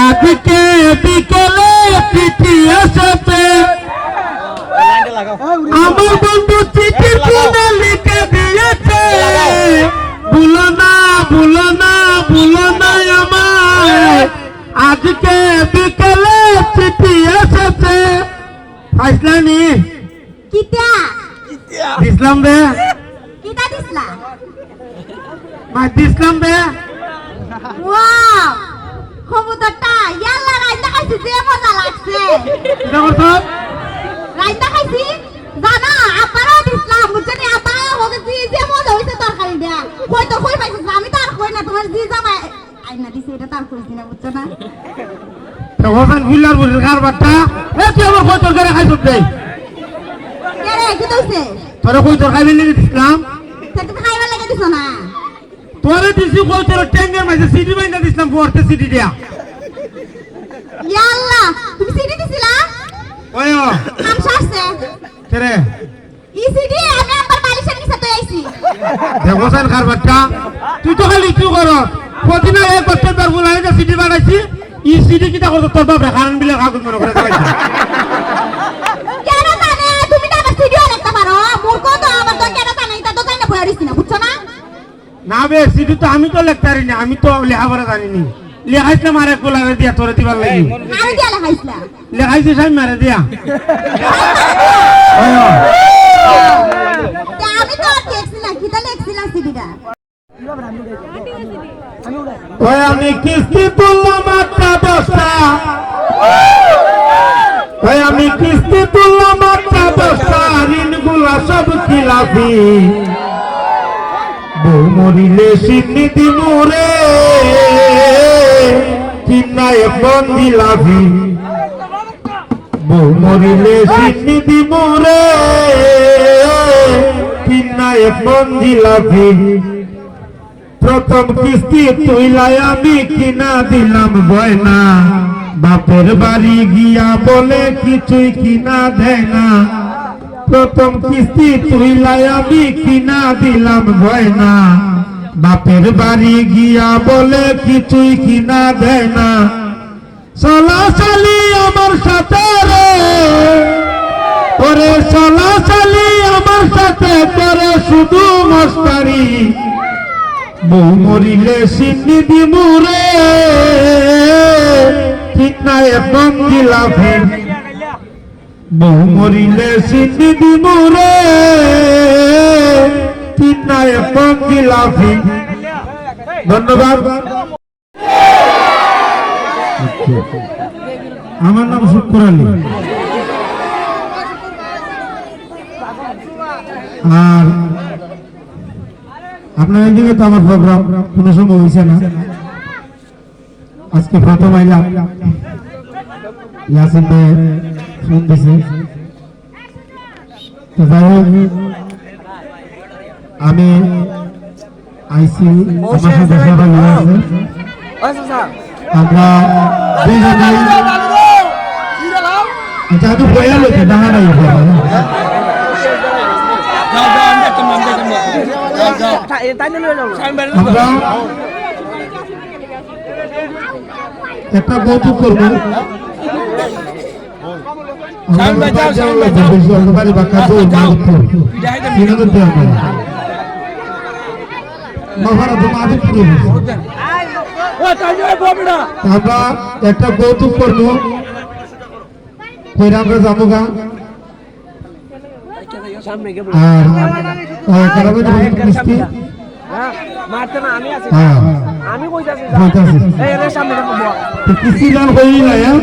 আজকে বিকেলে চিঠি এসেছে। আমার বন্ধু চিঠির কোণে লিখে দিয়েছে। ভুলো না ভুলো না ভুলো না আমায়। আজকে বিকেলে চিঠি এসেছে। ফাইসলানি কিতা? দিসলাম বে কিতা দিছলা মা দিসলাম বে ওয়াও। কবুতরটা ইয়াল্লা রাইন্দা খাইছি যে মজা লাগছে। এটা করছ রাইন্দা খাইছি? জানা আপারও দিছলাম বুঝছনি আপা হোকে যে যে মজা হইছে তরকারি দেয়া। কই তো কই পাইছিস আমি তো আর কই না তোমার জি জামাই আইনা দিছে এটা তার কইছি না বুঝছ না? তো হোসেন ফুল্লার বুঝিস কারবারটা এ তুই আমার কই তরকারি খাইছ দেই কে রে কি দইছে তোরে কই তরকারি দিসলাম সেটা খাইবার লাগে দিছ না তোরে দিছি তোর ট্যাঙ্গের মাঝে সিটি বাইন্দা দিসলাম পড়তে সিটি দিয়া। ইয়াল্লা তুমি সিডি দিছিলা? ওই ও। আম শাসছে তেরে ই সিডি আমি আমার বালিশের নিচে তো আইছি। দেবসান কারবারটা? তুই তো খালি কি কর। প্রতিদিন এক বছর তোর বলে যে সিটি বানাইছি ই সিটি কিটা করতো? তোর বাপ কারণ বিলে কাগজ মনে করে না বে সিটি তো আমি তো লিখতে পারি না আমি তো লেখাপড়া জানি নি। লেখাইছিলাম আর এক গোলারে দিয়া তোরে দিবার লাগি। আমি দিয়ে লেখাইছিলা। লেখাইছিস আমি মারে দিয়া। ওই আমি কিস্তি তুললাম একটা দশটা। ওই আমি কিস্তি তুললাম একটা দশটা ঋণগুলা সব খিলাফি মরিলে সিন্নি দিমুরে চিন্নায় বন্দি লাভি। বউ মরিলে সিন্নি দিমুরে চিন্নায় বন্দি লাভি। প্রথম কিস্তি তুইলাই আমি কিনা দিলাম গয়না। বাপের বাড়ি গিয়া বলে কিছুই কিনা দেয় না। প্রথম কিস্তি তুইলাই আমি কিনা দিলাম গয়না। বাপের বাড়ি গিয়া বলে, কিছুই কিনা দেয় না। আমার সাথে রে। ওরে চলাচলি আমার সাথে করে শুধু মস্তারি। বউ মরিলে দিমুরে ঠিক না এখন দিলাফে বউ মরিলে দিমুরে ঠিক না এখন দিলাফে ধন্যবাদ। আমার নাম শুক্র আলী। আর আপনার এদিকে তো আমার প্রোগ্রাম কোনো সময় হয়েছে না। আজকে প্রথম আইলাম। ইয়াসিন ভাই ফোন দিছে তো যাই হোক আমি আইসি আমার সাথে সবাই আছে আমরা দুইজনে আচ্ছা একটা বৌদ্ধ করব। আমরা একটা কৌতুক করব আমরা যাব গা আমি হ্যাঁ কইতাছি হ্যাঁ?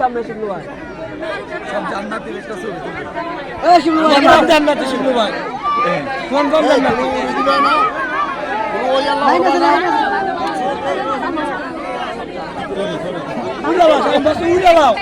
সামনে শিবলু ভাই সব জান্নাতি একটা ছবি এ শিবলু ভাই কোন জান্নাতি শিবলু ভাই কোন কোন জান্নাতি উড়া বাস উড়া বাস উড়া বাস